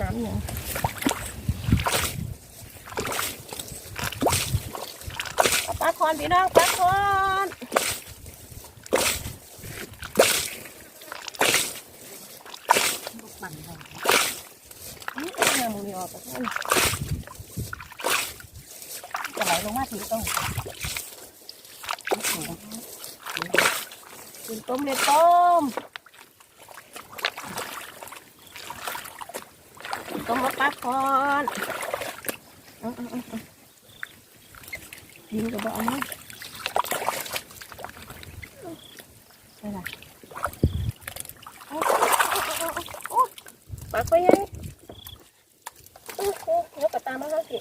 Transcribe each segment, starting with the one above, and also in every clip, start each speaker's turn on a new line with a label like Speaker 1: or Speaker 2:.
Speaker 1: น้ำหนึ่งปลาคอนพี่น้องปลาคอนนี่เอาแนวมือนี่ออกไปท่นจะไหลลงมาถึงตรงเป็นต้มเลยต้ม ก็มาปักก่อนยินก็บอกนะใช่ไหมปักไปยังโอ้โหเดี๋ยวกระตามมาแล้วสิ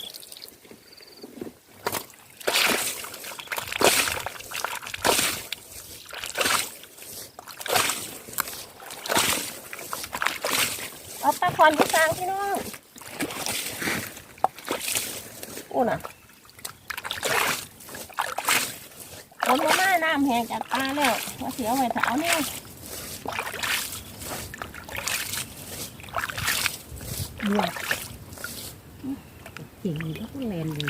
Speaker 1: อาปลาคอนที่กลางพี่น้องโอ้น่ะฝนมาหน้าน้ำแห้งจากตาแล้วว่าเสียไว้เท้าเนี่ย
Speaker 2: บวกจริงก็แลนดี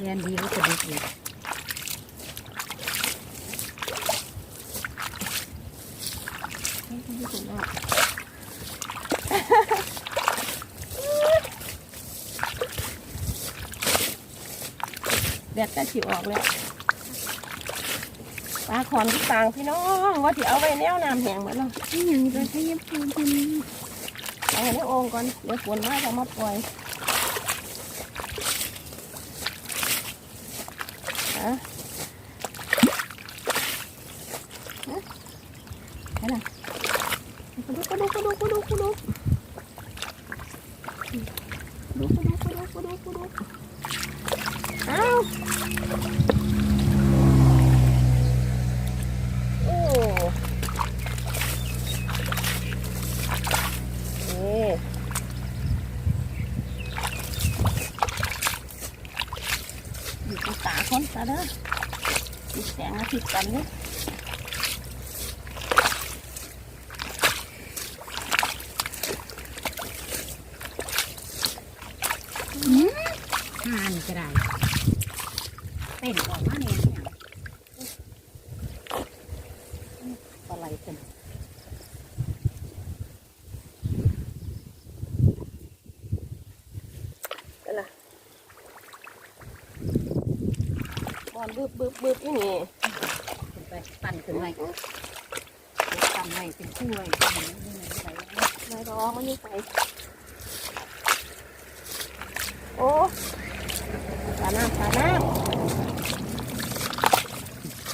Speaker 2: แลนดีก็จะดีอีก
Speaker 1: ไม่ถึงแล้ว แดดจะฉิวออกแล้วปลาขอนที่กลางพี่น้องว่าที่เอาไว้แนวน้ำแห้งเหมือนเรา
Speaker 2: นี่ยังจะขยับปูนเป็น
Speaker 1: เอาไว้ในโอ่งก่อนเดี๋ยวฝนมาจะมาปล่อยฮะฮะไปละกระดูกกระดูกกระดูกกระดูกกระดูกกระดูกกระดูกกระดูกกระดูกกระดูกอ้าวโอ้นี่ อยู่กับ ตาคนตาเด้อติดแสงอาทิตย์กันนี่
Speaker 2: ห่านก็ได้เป็นออกมาเนี่ยเนี่ยอะไรกัน
Speaker 1: เป็นล่ะบ อลบึบบึบบึบนี่นี่
Speaker 2: ขึ้นไปปั่นขึ้นไปปั่นไว้เป็นคู่ไว้เป็นนี่มันอะไร
Speaker 1: ไม่รองมันนี่ใส่โอ้ปลาน้ำปลาน้ำ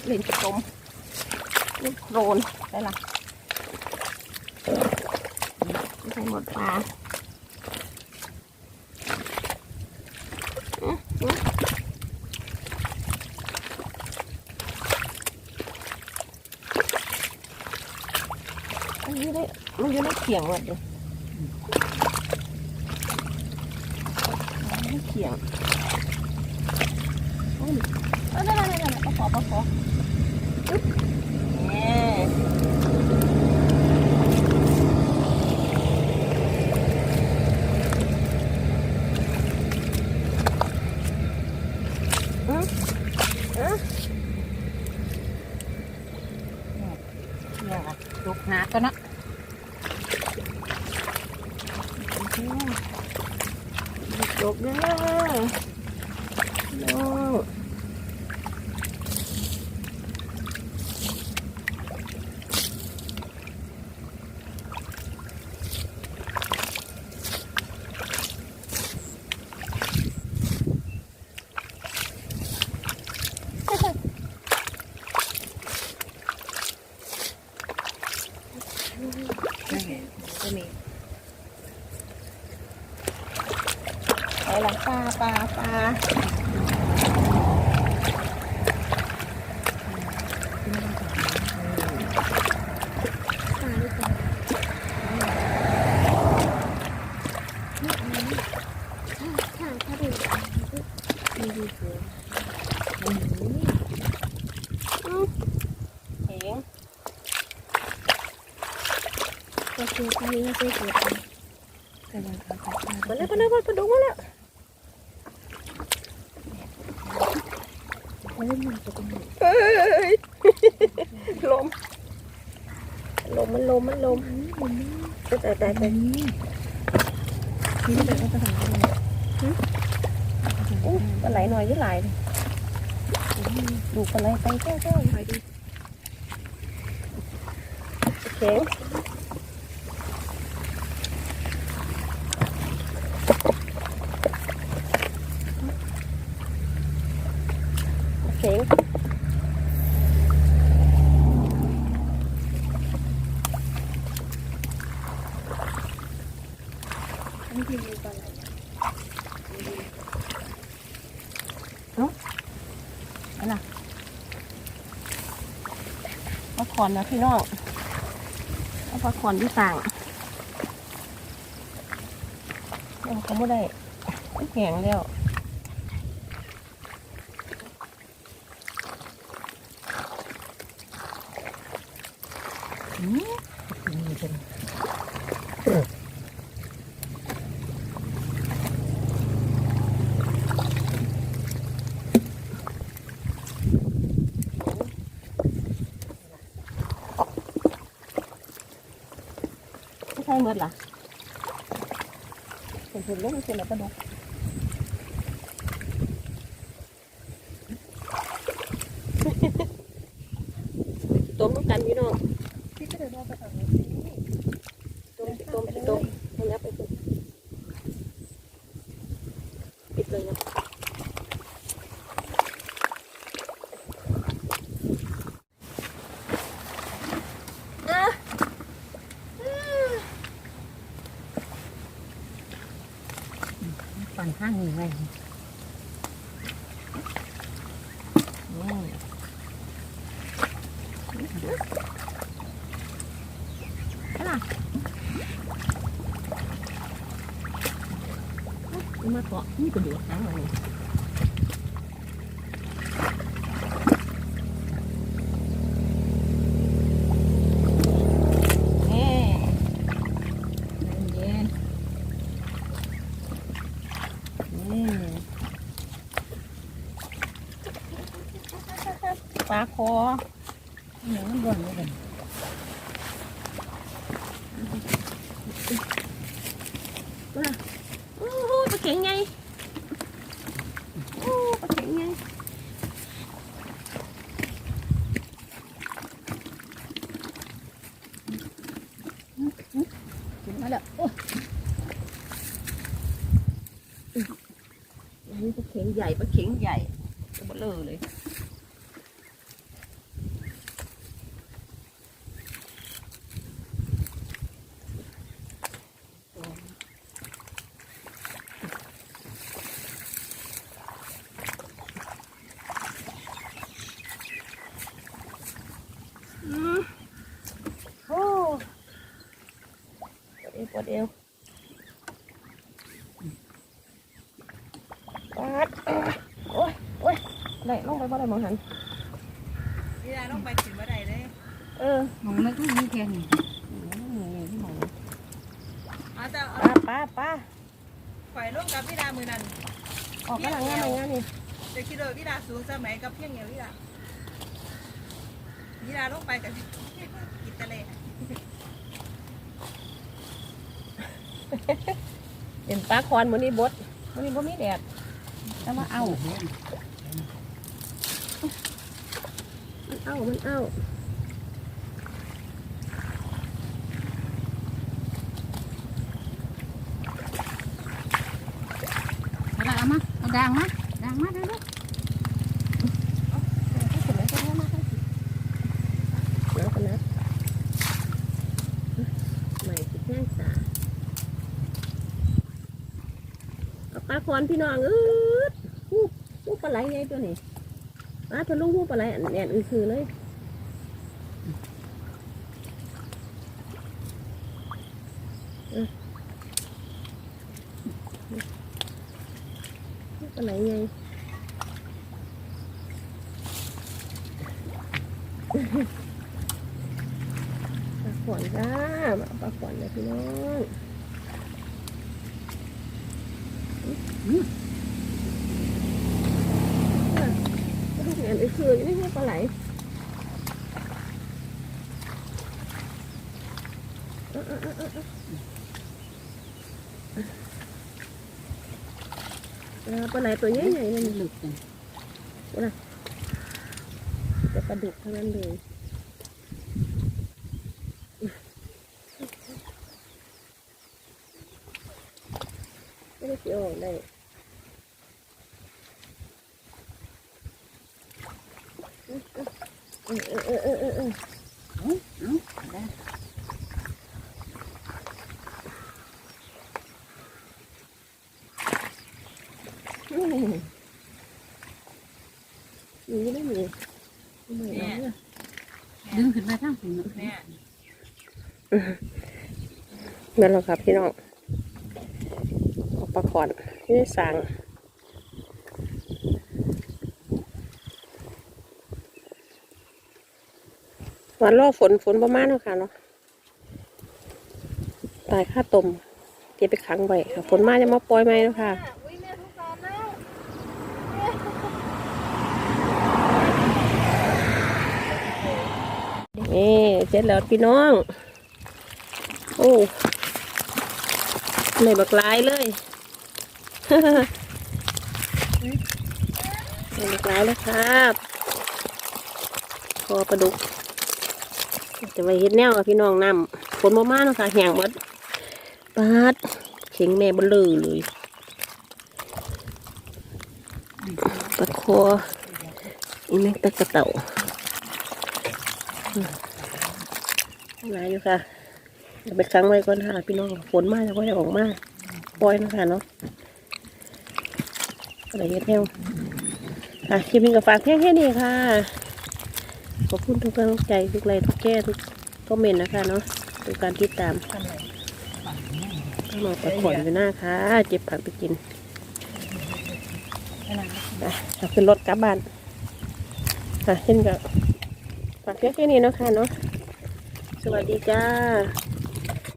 Speaker 1: เล่นกระตมเล่นโครนได้ละไม่ใช่หมดปลา ขียงหมดเลยเขียงโอ้ยนั่นนั่นนั่นปลาขอปลาขอ
Speaker 2: จุกหาก็นะ
Speaker 1: กเด้อ ไปไม่ใช่เกิดกำลังเอาไปมาแล้วมาแล้วมาดุกมาแล้วเฮ้ยมันจะเป็นเฮ้ยลมลมมันลมมันลมตายตายตายตายนี่แบบว่จะทำอะไรอู้ปลาไหลหน่อยยี่ไหลดูปลาไหลไปแก้วแก้วไปดิเข็ง เข็งนี่คือมีปลาไหล นาะอะไรปลาขอนนะพี่น้องเอาปลาขอนที่ต่างเอาเขาไม่ได้แข็งแล้ว ไม่ใช่เมื่อล่ะเห็นเห็นลูกเห็นแล้วก็ดูต้มกันพี่น้อง
Speaker 2: ที่จะเดินไปทางนี้
Speaker 1: ต้มต้มต้มมันยับไปสุดปิดเลยนะอะ
Speaker 2: ปั่นข้างนี้ไว้มา
Speaker 1: เกาะนี่ก็ดูดแล้วเลย
Speaker 2: เอ๊ะเย็นอืม
Speaker 1: ปลาคอ
Speaker 2: เหนียวมันร้อนเลยกัน
Speaker 1: โอ้โหปลา เข็งไงโอ้ปลาเข็งไง
Speaker 2: ถึงมาแล้วโอ้
Speaker 1: ปลาเข็งใหญ่ปลาเข็งใหญ่ตัวเบลอเลยอืมโอ้ปวด เอวปวดเอวปาดโอ้ยโอ้ยไหลลงไปบ่ได้มองหัน
Speaker 3: นี่ได้ลงไปถึงเมื่อใดเลย
Speaker 1: เออ
Speaker 2: หมองมันก็มีแค่นี้
Speaker 1: นี่ที่มอง
Speaker 3: อาจจะเอา
Speaker 1: ป้าป้าป้า
Speaker 3: ไฟลงกับพี่ดามือนั้น
Speaker 1: ออกกำลังงานมางานนี่
Speaker 3: จะคิดว่าพี่ดาสูงสมัยกับเพียงเดียวพี่ดาพี่ดาลงไปกับกินทะเล
Speaker 1: เห็นปลาคอนมันนี่บดมันนี่บ่มีแดดแต่ว่าเอามันเอามันเอา
Speaker 2: เอาละเอามาเอาด่างมาด่างมาเร็ว
Speaker 1: ให้ขึ้นมาให้ขึ้นมาให้ขึ้นแล้วกันนะใหม่ติดแง่สาเอาปลา คอนพี่น้องเออหูหูปลาไหลไงตัวนี้ปลาทะลุหูปลาไหลอันแน่นอือคือเลยปลาไหลไงปลาขอนจ้ามาปลาขอนนะพี่น้อง อะปลาดุกเนี่ยไอ้คือนี่ไม่ใช่ปลาไหลปลาไหลตัวใหญ่ๆนั่น
Speaker 2: หลุดกันะ
Speaker 1: แต่ปลาดุกเท่านั้นเลยไม่ได้เสียออกได้ เออเออเออเออเออเออ
Speaker 2: เอ้าเอาได้
Speaker 1: อืมนี่ได้ไหมไม่ได้นะ
Speaker 2: ดึงขึ้นมาทั้งหัว
Speaker 3: แม่
Speaker 1: นั่นแหละครับพี่น้องเอาปลาขอนที่สั่ง วันรอฝนฝนประมาณเนาะค่ะเนาะตายค่าตมเก็บไปขังไว้ค่ะฝนมาจะมาปล่อยไหมเนาะค่ะ
Speaker 3: นี่
Speaker 1: เสร็จแล้วพี่น้อง โอ้เลยบักลายเลยเลยบักลายเลยครับ คอปลาดุก จะไปเฮ็ดแนวกับพี่น้องนำฝนมามาเนาะค่ะแห้งหมดปาดเข็งแม่บนเลยเลยปลาคออีแม่ตะกะเต่าหลายอยู่ค่ะเดี๋ยวไปค้างไว้ก่อนค่ะพี่น้องฝนมากจะก็จะออกมากปล่อยนะคะเนาะอะไรเงี้ยแนวค่ะคลิปนี้ก็ฝากแค่แค่นี้ค่ะ ขอบคุณทุกกำลังใจทุกไลค์ทุกแก้ทุกคอมเมนต์นะคะเนาะทุกการติดตามต้องมาประขอนอยู่หน้าค่ะ เจ็บผักไปกินไปเราขึ้นรถกลับบ้านค่ะเช่นกับฝากแค่แค่นี้นะคะเนาะสวัสดีจ้า